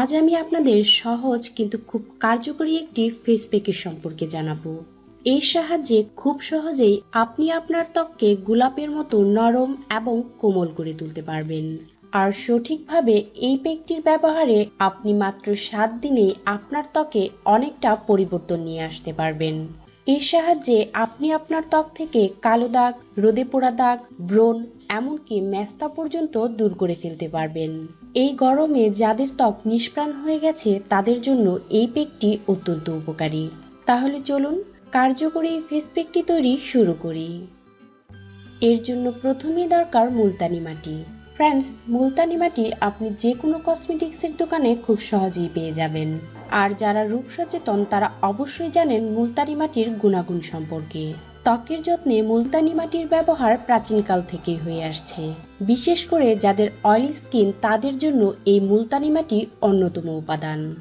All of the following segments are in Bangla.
আজ আমি আপনাদের সহজ কিন্তু খুব কার্যকরী একটি ফেস প্যাকের সম্পর্কে জানাব। এর সাহায্যে খুব সহজেই আপনি আপনার ত্বককে গোলাপের মতো নরম এবং কোমল করে তুলতে পারবেন। আর সঠিকভাবে এই প্যাকটির ব্যবহারে আপনি মাত্র সাত দিনেই আপনার ত্বকে অনেকটা পরিবর্তন নিয়ে আসতে পারবেন। এর সাহায্যে আপনি আপনার ত্বক থেকে কালো দাগ, রোদে পোড়া দাগ, ব্রণ এমনকি মেস্তা পর্যন্ত দূর করে ফেলতে পারবেন। এই গরমে যাদের ত্বক নিষ্প্রাণ হয়ে গেছে, তাদের জন্য এই পেকটি অত্যন্ত উপকারী। তাহলে চলুন কার্যকরী ফেস পেকটি তৈরি শুরু করি। এর জন্য প্রথমেই দরকার মুলতানি মাটি। ফ্রেন্ডস মুলতানি মাটি আপনি যে কোনো কসমেটিক্সের দোকানে খুব সহজেই পেয়ে যাবেন। আর যারা রূপ সচেতন তারা অবশ্যই জানেন মুলতানি মাটির গুণাগুণ সম্পর্কে। ত্বকের যত্নে মুলতানি মাটির ব্যবহার প্রাচীনকাল থেকেই হয়ে আসছে। বিশেষ করে যাদের অয়েলি স্কিন, তাদের জন্য এই মুলতানি মাটি অন্যতম উপাদান।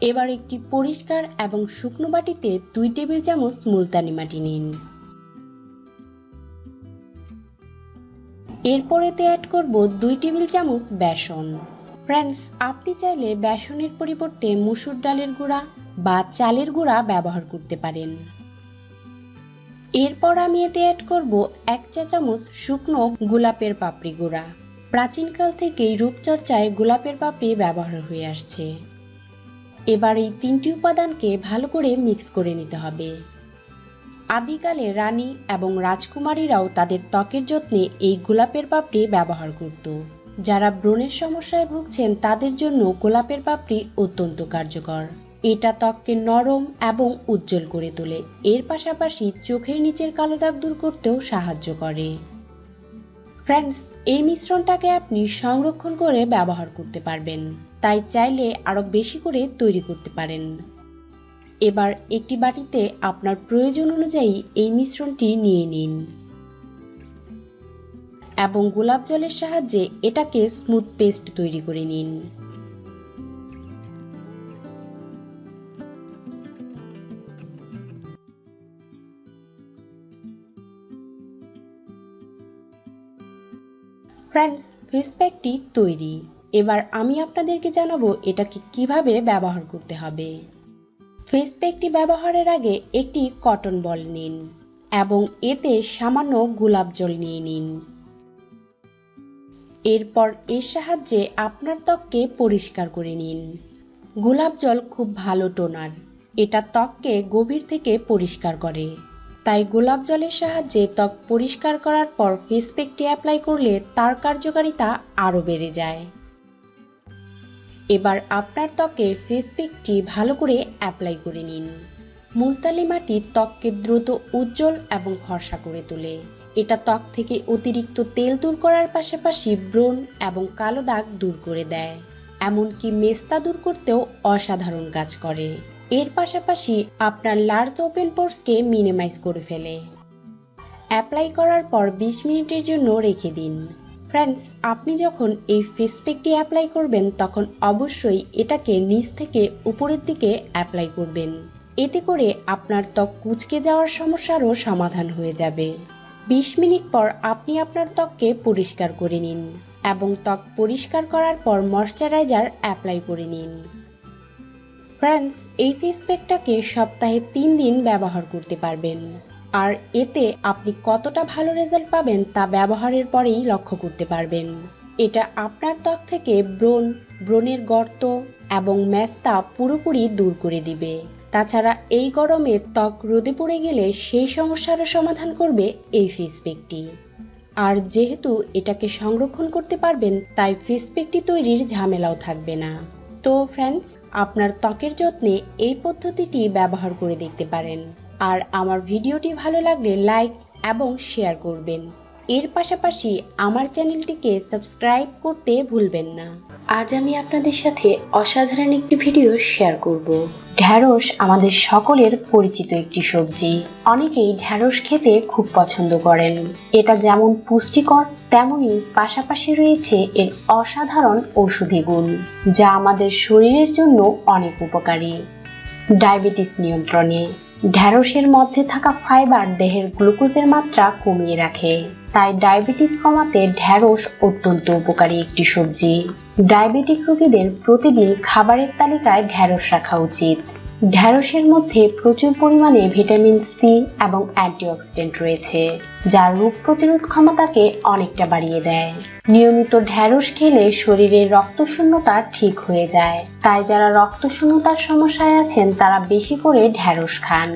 এবার একটি পরিষ্কার এবং শুকনো বাটিতে দুই টেবিল চামচ মুলতানি মাটি নিন। এরপরেতে অ্যাড করব দুই টেবিল চামচ বেসন। ফ্রেন্ডস আপনি চাইলে বেসনের পরিবর্তে মুসুর ডালের গুঁড়া বা চালের গুঁড়া ব্যবহার করতে পারেন। এরপর আমি এতে অ্যাড করব এক চা চামচ শুকনো গোলাপের পাপড়ি গুঁড়া। প্রাচীনকাল থেকেই রূপচর্চায় গোলাপের পাপড়ি ব্যবহার হয়ে আসছে। এবার এই তিনটি উপাদানকে ভালো করে মিক্স করে নিতে হবে। আদিকালে রানী এবং রাজকুমারীরাও তাদের ত্বকের যত্নে এই গোলাপের পাপড়ি ব্যবহার করত। যারা ব্রণের সমস্যায় ভুগছেন তাদের জন্য গোলাপের পাপড়ি অত্যন্ত কার্যকর। এটা ত্বককে নরম এবং উজ্জ্বল করে তোলে। এর পাশাপাশি চোখের নিচের কালো দাগ দূর করতেও সাহায্য করে। ফ্রেন্ডস এই মিশ্রণটাকে আপনি সংরক্ষণ করে ব্যবহার করতে পারবেন। তাই চাইলে আরও বেশি করে তৈরি করতে পারেন। এবার একটি বাটিতে আপনার প্রয়োজন অনুযায়ী এই মিশ্রণটি নিয়ে নিন। এবং গোলাপ জলের সাহায্যে এটাকে স্মুথ পেস্ট তৈরি করে নিন। ফ্রেন্ডস ফেস প্যাকটি তৈরি। এবার আমি আপনাদেরকে জানাব এটাকে কীভাবে ব্যবহার করতে হবে। ফেস প্যাকটি ব্যবহারের আগে একটি কটন বল নিন এবং এতে সামান্য গোলাপ জল নিয়ে নিন। এরপর এর সাহায্যে আপনার ত্বককে পরিষ্কার করে নিন। গোলাপ জল খুব ভালো টোনার এটা ত্বককে গভীর থেকে পরিষ্কার করে। তাই গোলাপ জলের সাহায্যে ত্বক পরিষ্কার করার পর ফেস প্যাকটি অ্যাপ্লাই করলে তার কার্যকারিতা আরও বেড়ে যায়। এবার আপনার ত্বকে ফেস প্যাকটি ভালো করে অ্যাপ্লাই করে নিন। মুলতালি মাটি ত্বককে দ্রুত উজ্জ্বল এবং ফর্সা করে তোলে। এটা ত্বক থেকে অতিরিক্ত তেল দূর করার পাশাপাশি ব্রণ এবং কালো দাগ দূর করে দেয়। এমনকি মেস্তা দূর করতেও অসাধারণ কাজ করে। এর পাশাপাশি আপনার লার্জ ওপেন পোর্সকে মিনিমাইজ করে ফেলে। অ্যাপ্লাই করার পর বিশ মিনিটের জন্য রেখে দিন। ফ্রেন্ডস আপনি যখন এই ফেস প্যাকটি অ্যাপ্লাই করবেন, তখন অবশ্যই এটাকে নিচ থেকে উপরের দিকে অ্যাপ্লাই করবেন। এতে করে আপনার ত্বক কুচকে যাওয়ার সমস্যারও সমাধান হয়ে যাবে। বিশ মিনিট পর আপনি আপনার ত্বককে পরিষ্কার করে নিন এবং ত্বক পরিষ্কার করার পর ময়শ্চারাইজার অ্যাপ্লাই করে নিন। ফ্রেন্ডস এই ফেস প্যাকটাকে সপ্তাহে তিন দিন ব্যবহার করতে পারবেন। আর এতে আপনি কতটা ভালো রেজাল্ট পাবেন তা ব্যবহারের পরেই লক্ষ্য করতে পারবেন। এটা আপনার ত্বক থেকে ব্রণ, ব্রণের গর্ত এবং ম্যাস্তা পুরোপুরি দূর করে দিবে। তাছাড়া এই গরমে ত্বক রোদে পড়ে গেলে সেই সমস্যারও সমাধান করবে এই ফেস প্যাকটি আর যেহেতু এটাকে সংরক্ষণ করতে পারবেন, তাই ফেস প্যাকটি তৈরির ঝামেলাও থাকবে না। তো ফ্রেন্ডস আপনার ত্বকের যত্নে এই পদ্ধতিটি ব্যবহার করে দেখতে পারেন। আর আমার ভিডিওটি ভালো লাগলে লাইক এবং শেয়ার করবেন। এর পাশাপাশি আমার চ্যানেলটিকে সাবস্ক্রাইব করতে ভুলবেন না। আজ আমি আপনাদের সাথে অসাধারণ একটি ভিডিও শেয়ার করব। ঢ্যাঁড়স আমাদের সকলের পরিচিত একটি সবজি। অনেকেই ঢ্যাঁড়স খেতে খুব পছন্দ করেন। এটা যেমন পুষ্টিকর তেমনই পাশাপাশি রয়েছে এর অসাধারণ ঔষধি গুণ যা আমাদের শরীরের জন্য অনেক উপকারী। ডায়াবেটিস নিয়ন্ত্রণে। ঢ্যাঁড়সের মধ্যে থাকা ফাইবার দেহের গ্লুকোজের মাত্রা কমিয়ে রাখে। তাই ডায়াবেটিস কমাতে ঢ্যাঁড়স অত্যন্ত উপকারী একটি সবজি। ডায়াবেটিক রোগীদের প্রতিদিন খাবারের তালিকায় ঢ্যাঁড়স রাখা উচিত। ঢ্যাঁড়সের মধ্যে প্রচুর পরিমাণে ভিটামিন সি এবং অ্যান্টিঅক্সিডেন্ট রয়েছে, যা রোগ প্রতিরোধ ক্ষমতাকে অনেকটা বাড়িয়ে দেয়। নিয়মিত ঢ্যাঁড়স খেলে শরীরের রক্তশূন্যতা ঠিক হয়ে যায়। তাই যারা রক্তশূন্যতার সমস্যায় আছেন, তারা বেশি করে ঢ্যাঁড়স খান।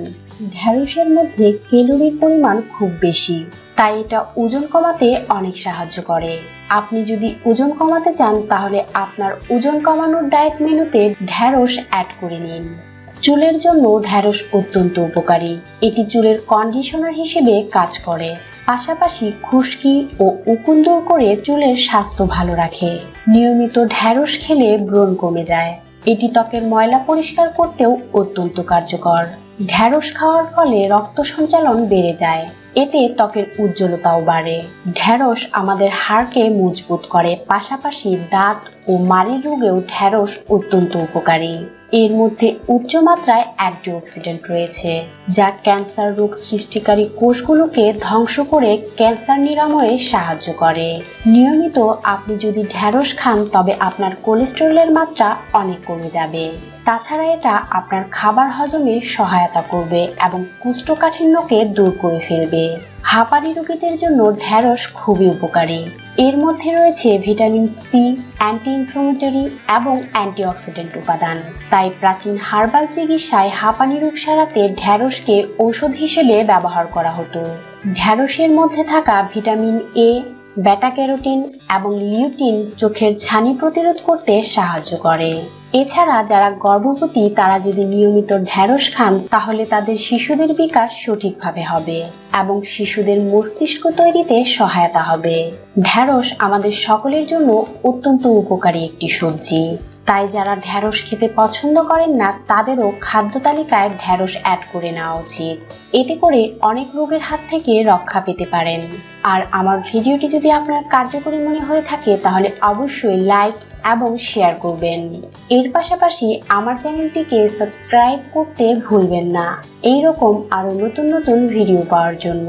ঢ্যাঁড়সের মধ্যে ক্যালোরির পরিমাণ খুব বেশি, তাই এটা ওজন কমাতে অনেক সাহায্য করে। আপনি যদি ওজন কমাতে চান, তাহলে আপনার ওজন কমানোর ডায়েট মেনুতে ঢ্যাঁড়স অ্যাড করে নিন। চুলের জন্য ঢ্যাঁড়স অত্যন্ত উপকারী। এটি চুলের কন্ডিশনার হিসেবে কাজ করে। পাশাপাশি খুশকি ও উকুন দূর করে চুলের স্বাস্থ্য ভালো রাখে। নিয়মিত ঢ্যাঁড়স খেলে ব্রণ কমে যায়। এটি ত্বকের ময়লা পরিষ্কার করতেও অত্যন্ত কার্যকর। ঢ্যাঁড়স খাওয়ার ফলে রক্ত সঞ্চালন বেড়ে যায়। এতে ত্বকের উজ্জ্বলতাও বাড়ে। ঢ্যাঁড়স আমাদের হাড়কে মজবুত করে, পাশাপাশি দাঁত ও মাড়ির রোগেও ঢ্যাঁড়স অত্যন্ত উপকারী। এর মধ্যে উচ্চ মাত্রায় অ্যান্টিঅক্সিডেন্ট রয়েছে, যা ক্যান্সার রোগ সৃষ্টিকারী কোষগুলোকে ধ্বংস করে ক্যান্সার নিরাময়ে সাহায্য করে। নিয়মিত আপনি যদি ঢ্যাঁড়স খান, তবে আপনার কোলেস্টেরলের মাত্রা অনেক কমে যাবে। তাছাড়া এটা আপনার খাবার হজমে সহায়তা করবে এবং কুষ্ঠকাঠিন্যকে দূর করে ফেলবে। হাঁপানি রোগীদের জন্য ঢ্যাঁড়স খুবই উপকারী। এর মধ্যে রয়েছে ভিটামিন সি অ্যান্টি ইনফ্লামেটরি এবং অ্যান্টিঅক্সিডেন্ট উপাদান। তাই প্রাচীন হার্বাল চিকিৎসায় হাঁপানি রোগ সারাতে ঢ্যাঁড়সকে ঔষধ হিসেবে ব্যবহার করা হতো। ঢ্যাঁড়সের মধ্যে থাকা ভিটামিন এ বেটা ক্যারোটিন এবং লিউটিন চোখের ছানি প্রতিরোধ করতে সাহায্য করে। এছাড়া যারা গর্ভবতী, তারা যদি নিয়মিত ঢ্যাঁড়স খান, তাহলে তাদের শিশুদের বিকাশ সঠিকভাবে হবে এবং শিশুদের মস্তিষ্ক তৈরিতে সহায়তা হবে। ঢ্যাঁড়স আমাদের সকলের জন্য অত্যন্ত উপকারী একটি সবজি। তাই যারা ঢ্যাঁড়স খেতে পছন্দ করেন না, তাদেরও খাদ্য তালিকায় ঢ্যাঁড়স অ্যাড করে নেওয়া উচিত। এতে করে অনেক রোগের হাত থেকে রক্ষা পেতে পারেন। আর আমার ভিডিওটি যদি আপনার কার্যকরী মনে হয়ে থাকে, তাহলে অবশ্যই লাইক এবং শেয়ার করবেন। এর পাশাপাশি আমার চ্যানেলটিকে সাবস্ক্রাইব করতে ভুলবেন না। এইরকম আরও নতুন নতুন ভিডিও পাওয়ার জন্য।